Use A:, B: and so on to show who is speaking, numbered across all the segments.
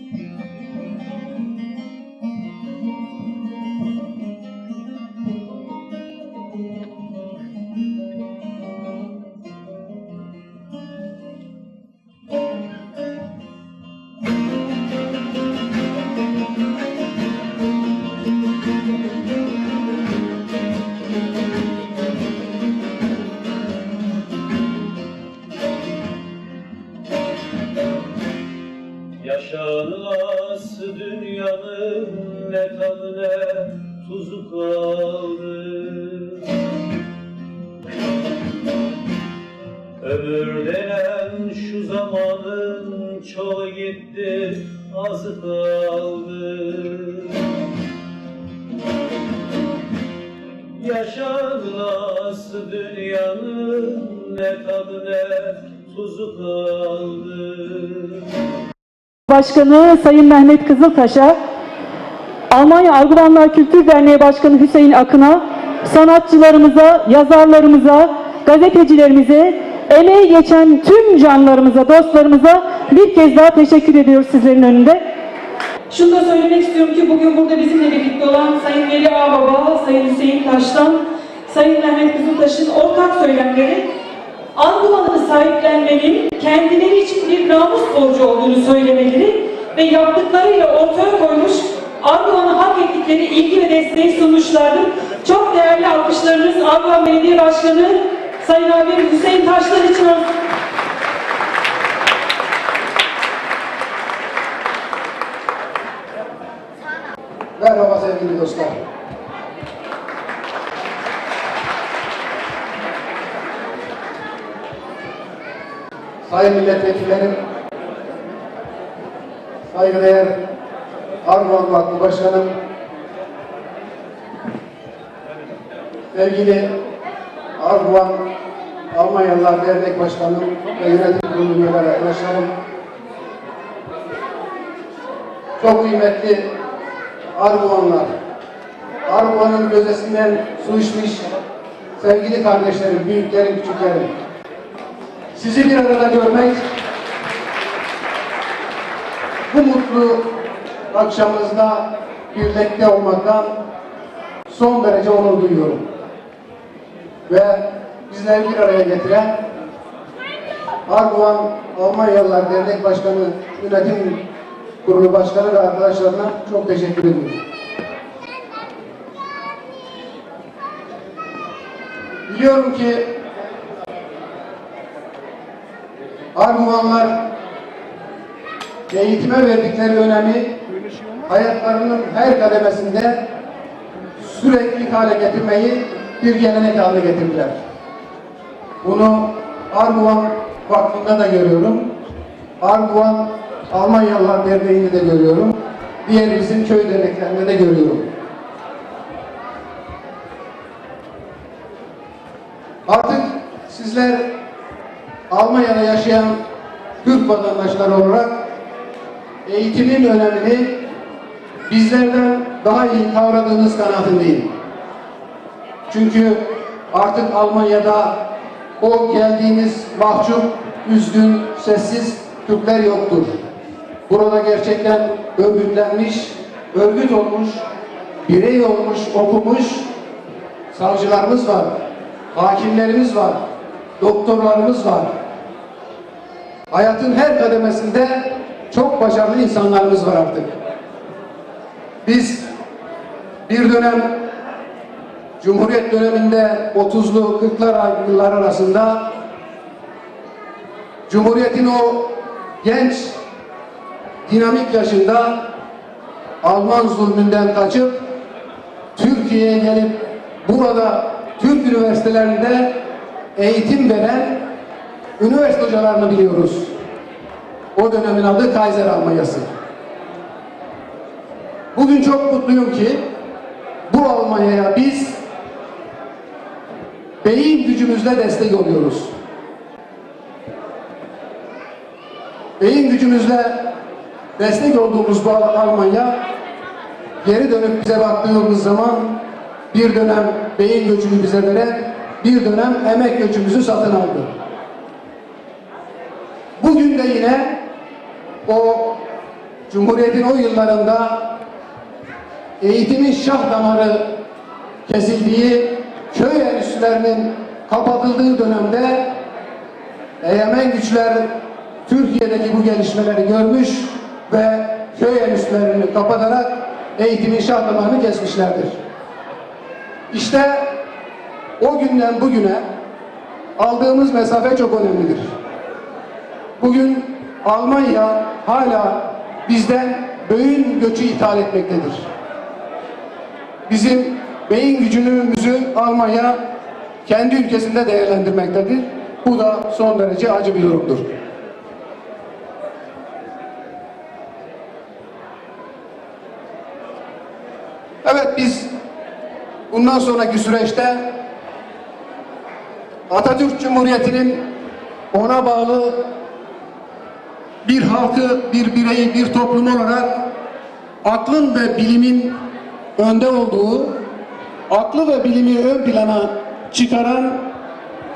A: Thank you. Yaşanmaz dünyanın ne tadı ne tuzu kaldı Ömür denen şu zamanın çoğu gitti azı kaldı Yaşanmaz dünyanın ne tadı ne tuzu kaldı
B: Başkanı Sayın Mehmet Kızıltaş'a, Almanya Arguvanlar Kültür Derneği Başkanı Hüseyin Akın'a, sanatçılarımıza, yazarlarımıza, gazetecilerimize, emeği geçen tüm canlarımıza, dostlarımıza bir kez daha teşekkür ediyoruz sizlerin önünde.
C: Şunu da söylemek istiyorum ki bugün burada bizimle birlikte olan Sayın Veli Ağbaba, Sayın Hüseyin Taş'tan, Sayın Mehmet Kızıltaş'ın ortak söylemleri Arguvan'ı sahiplenmenin kendileri için bir namus borcu olduğunu söylemeleri ve yaptıklarıyla ortaya koymuş Arguvan'a hak ettikleri ilgi ve desteği sunmuşlardır. Çok değerli alkışlarınız Arguvan Belediye Başkanı Sayın abim Hüseyin Taşlar için.
D: Merhaba sevgili dostlar. Sayın milletvekillerim, saygıdeğer Armağan Vakfı Başkanım, sevgili Armağan Almanyalılar Dernek Başkanım ve yönetim kurulu üyeleri arkadaşlarım, çok kıymetli Arguvanlar, Arguvan'ın gözesinden su içmiş sevgili kardeşlerim, büyüklerim, küçüklerim. Sizi bir arada görmek, bu mutlu akşamınızda birlikte olmaktan son derece onur duyuyorum. Ve bizleri bir araya getiren Arguvan Almanyalılar Dernek Başkanı, Yönetim Kurulu Başkanı ve arkadaşlarına çok teşekkür ediyorum. Biliyorum ki Arguvanlar eğitime verdikleri önemi hayatlarının her kademesinde sürekli hale getirmeyi bir gelenek haline getirdiler. Bunu Arguvan Vakfı'nda da görüyorum. Arguvan Almanyalılar Derneği'nde de görüyorum. Diğer bizim köy derneklerinde de görüyorum. Artık sizler Almanya'da yaşayan Türk vatandaşları olarak eğitimin önemini bizlerden daha iyi kavradığınız kanaatindeyim. Çünkü artık Almanya'da o geldiğimiz mahcup, üzgün, sessiz Türkler yoktur. Burada gerçekten örgütlenmiş, örgüt olmuş, birey olmuş, okumuş savcılarımız var, hakimlerimiz var, doktorlarımız var. Hayatın her kademesinde çok başarılı insanlarımız var artık. Biz bir dönem Cumhuriyet döneminde 30'lu 40'lar yıllar arasında Cumhuriyet'in o genç dinamik yaşında Alman zulmünden kaçıp Türkiye'ye gelip burada Türk üniversitelerinde eğitim veren üniversite hocalarını biliyoruz. O dönemin adı Kaiser Almanyası. Bugün çok mutluyum ki bu Almanya'ya biz beyin gücümüzle destek oluyoruz. Beyin gücümüzle destek olduğumuz bu Almanya geri dönüp bize baktığımız zaman bir dönem beyin göçünü bize veren, bir dönem emek göçümüzü satın aldı. Yine o Cumhuriyet'in o yıllarında eğitimin şah damarı kesildiği, köy enstitülerinin kapatıldığı dönemde egemen güçler Türkiye'deki bu gelişmeleri görmüş ve köy enstitülerini kapatarak eğitimin şah damarını kesmişlerdir. İşte o günden bugüne aldığımız mesafe çok önemlidir. Bugün Almanya hala bizden beyin göçü ithal etmektedir. Bizim beyin gücümüzü Almanya kendi ülkesinde değerlendirmektedir. Bu da son derece acı bir durumdur. Evet biz bundan sonraki süreçte Atatürk Cumhuriyeti'nin ona bağlı bir halkı, bir bireyi, bir toplum olarak aklın ve bilimin önde olduğu, aklı ve bilimi ön plana çıkaran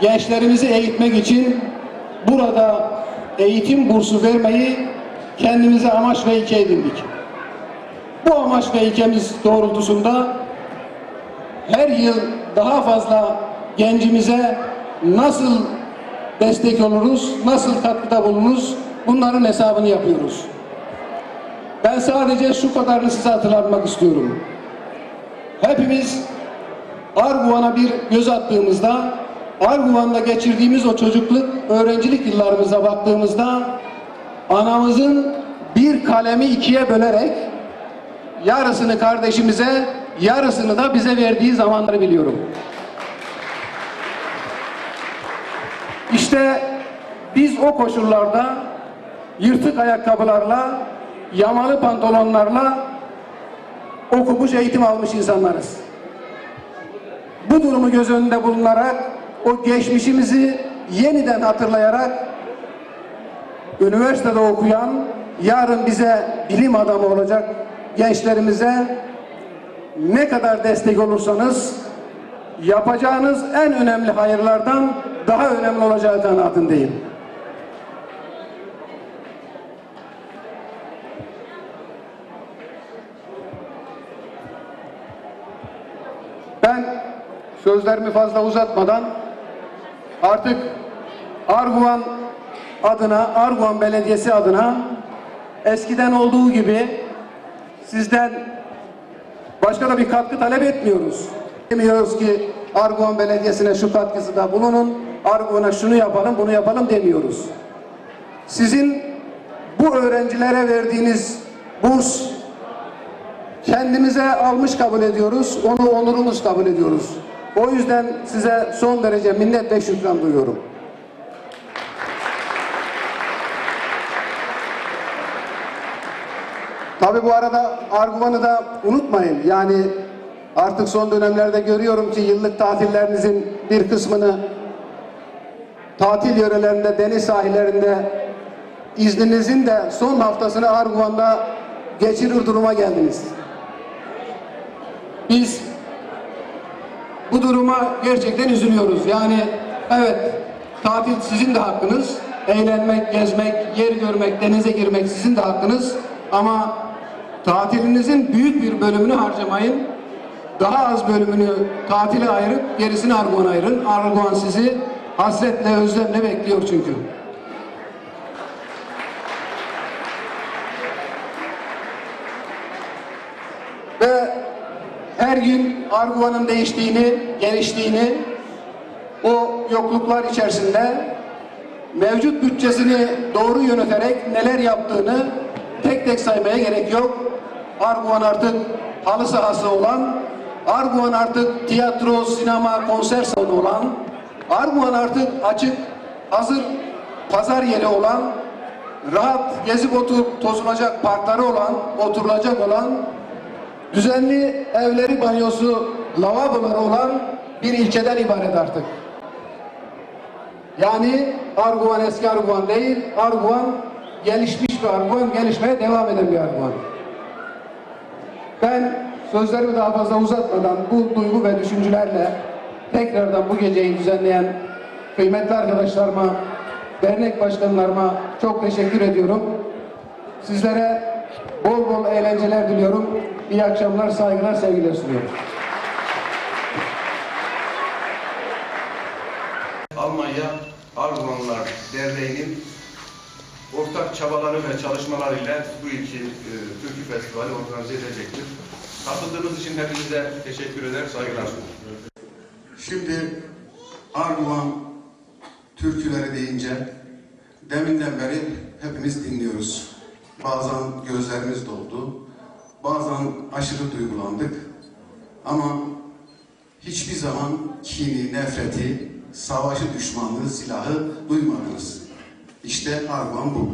D: gençlerimizi eğitmek için burada eğitim bursu vermeyi kendimize amaç ve ilke edindik. Bu amaç ve ilkemiz doğrultusunda her yıl daha fazla gencimize nasıl destek oluruz, nasıl katkıda bulunuruz bunların hesabını yapıyoruz. Ben sadece şu kadarını size hatırlatmak istiyorum. Hepimiz Arguvan'a bir göz attığımızda, Arguvan'da geçirdiğimiz o çocukluk, öğrencilik yıllarımıza baktığımızda anamızın bir kalemi ikiye bölerek yarısını kardeşimize, yarısını da bize verdiği zamanları biliyorum. İşte biz o koşullarda yırtık ayakkabılarla, yamalı pantolonlarla okumuş, eğitim almış insanlarız. Bu durumu göz önünde bulunarak o geçmişimizi yeniden hatırlayarak üniversitede okuyan, yarın bize bilim adamı olacak gençlerimize ne kadar destek olursanız yapacağınız en önemli hayırlardan daha önemli olacağı kanaatindeyim. Ben sözlerimi fazla uzatmadan artık Arguvan adına, Arguvan Belediyesi adına eskiden olduğu gibi sizden başka da bir katkı talep etmiyoruz. Demiyoruz ki Arguvan Belediyesi'ne şu katkısı da bulunun, Arguvan'a şunu yapalım, bunu yapalım demiyoruz. Sizin bu öğrencilere verdiğiniz burs kendimize almış kabul ediyoruz, onu onurumuz kabul ediyoruz. O yüzden size son derece minnet ve şükran duyuyorum. Tabi bu arada Arguvan'ı da unutmayın. Yani artık son dönemlerde görüyorum ki yıllık tatillerinizin bir kısmını tatil yörelerinde, deniz sahillerinde izninizin de son haftasını Arguvan'da geçirir duruma geldiniz. Biz bu duruma gerçekten üzülüyoruz. Yani evet tatil sizin de hakkınız. Eğlenmek, gezmek, yer görmek, denize girmek sizin de hakkınız. Ama tatilinizin büyük bir bölümünü harcamayın. Daha az bölümünü tatile ayırıp gerisini Arguvan'a ayırın. Arguvan sizi hasretle, özlemle bekliyor çünkü. Ve her gün Arguvan'ın değiştiğini, geliştiğini, o yokluklar içerisinde mevcut bütçesini doğru yöneterek neler yaptığını tek tek saymaya gerek yok. Arguvan artık halı sahası olan, Arguvan artık tiyatro, sinema, konser salonu olan, Arguvan artık açık, hazır pazar yeri olan, rahat gezip oturup tozulacak parkları olan, oturulacak olan, düzenli evleri, banyosu, lavaboları olan bir ilçeden ibaret artık. Yani Arguvan eski Arguvan değil, Arguvan gelişmiş bir Arguvan, gelişmeye devam eden bir Arguvan. Ben sözlerimi daha fazla uzatmadan bu duygu ve düşüncelerle tekrardan bu geceyi düzenleyen kıymetli arkadaşlarıma, dernek başkanlarıma çok teşekkür ediyorum. Sizlere Bol bol eğlenceler diliyorum. İyi akşamlar, saygılar, sevgiler sunuyorum.
E: Almanya Arzumanlar Derneği'nin ortak çabaları ve çalışmalarıyla bu iki e, Türkü Festivali organize edecektir. Katıldığınız için hepinize teşekkür eder, saygılar sunuyorum.
F: Şimdi Arguvan türküleri deyince deminden beri hepimiz dinliyoruz. Bazen gözlerimiz doldu, bazen aşırı duygulandık. Ama hiçbir zaman kini, nefreti, savaşı düşmanlığı, silahı duymadınız. İşte Arguvan bu.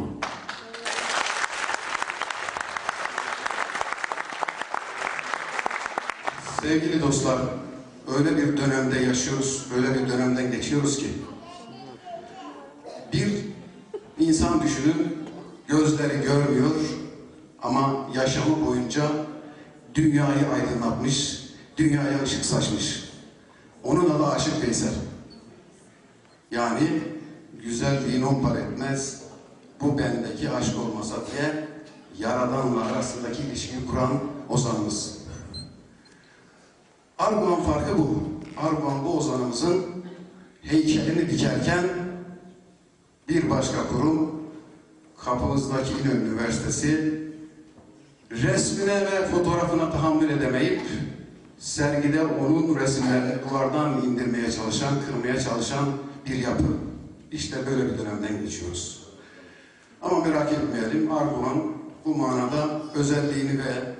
F: Sevgili dostlar, öyle bir dönemde yaşıyoruz, öyle bir dönemden geçiyoruz ki bir insan düşünün, gözleri görmüyor ama yaşamı boyunca dünyayı aydınlatmış, dünyaya ışık saçmış. Onun adı Aşık Veysel. Yani güzelliğin on par etmez, bu bendeki aşk olmasa diye Yaradan'la arasındaki ilişkiyi kuran ozanımız. Arguvan farkı bu. Arguvan bu ozanımızın heykelini dikerken bir başka kurum kapımızdaki İnönü Üniversitesi resmine ve fotoğrafına tahammül edemeyip sergide onun resimlerini duvardan indirmeye çalışan, kırmaya çalışan bir yapı. İşte böyle bir dönemden geçiyoruz. Ama merak etmeyelim, Arguvan bu manada özelliğini ve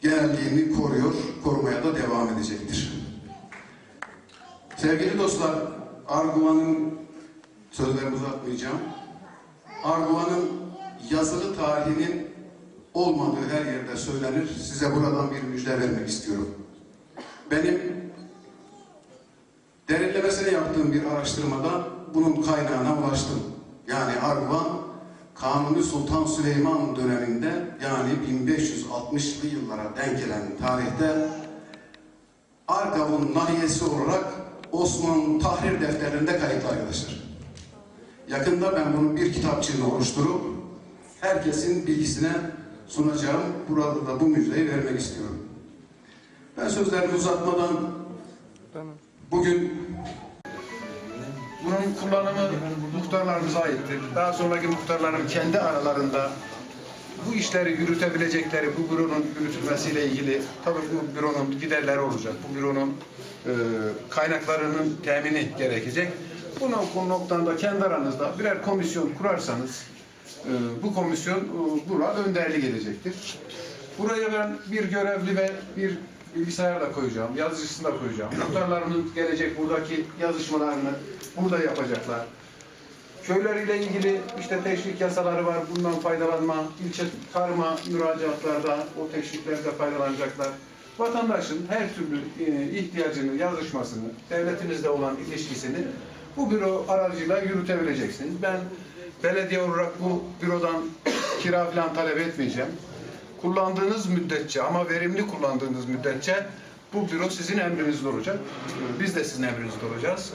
F: genelliğini koruyor, korumaya da devam edecektir. Sevgili dostlar, Arguvan'ın sözlerimi uzatmayacağım. Arguvan'ın yazılı tarihinin olmadığı her yerde söylenir. Size buradan bir müjde vermek istiyorum. Benim derinlemesine yaptığım bir araştırmada bunun kaynağına ulaştım. Yani Arguvan Kanuni Sultan Süleyman döneminde yani 1560'lı yıllara denk gelen tarihte Argav'ın nahiyesi olarak Osmanlı tahrir defterlerinde kayıtlı arkadaşlar. Yakında ben bunun bir kitapçığını oluşturup herkesin bilgisine sunacağım. Burada da bu müjdeyi vermek istiyorum. Ben sözlerimi uzatmadan bugün
E: Bunun kullanımı muhtarlarımıza aittir. Daha sonraki muhtarların kendi aralarında bu işleri yürütebilecekleri bu büronun yürütülmesiyle ilgili tabii bu büronun giderleri olacak. Bu büronun e, kaynaklarının temini gerekecek. Bu nok- noktada kendi aranızda birer komisyon kurarsanız e, bu komisyon e, buna önderlik edecektir. Buraya ben bir görevli ve bir bilgisayar da koyacağım, yazıcısını da koyacağım. Muhtarlarımın gelecek buradaki yazışmalarını burada yapacaklar. Köyleriyle ilgili işte teşvik yasaları var. Bundan faydalanma, ilçe karma müracaatlarda o teşviklerde faydalanacaklar. Vatandaşın her türlü e, ihtiyacını, yazışmasını, devletinizle olan ilişkisini bu büro aracıyla yürütebileceksiniz. Ben belediye olarak bu bürodan kira falan talep etmeyeceğim. Kullandığınız müddetçe ama verimli kullandığınız müddetçe bu büro sizin emrinizde olacak. Biz de sizin emrinizde olacağız.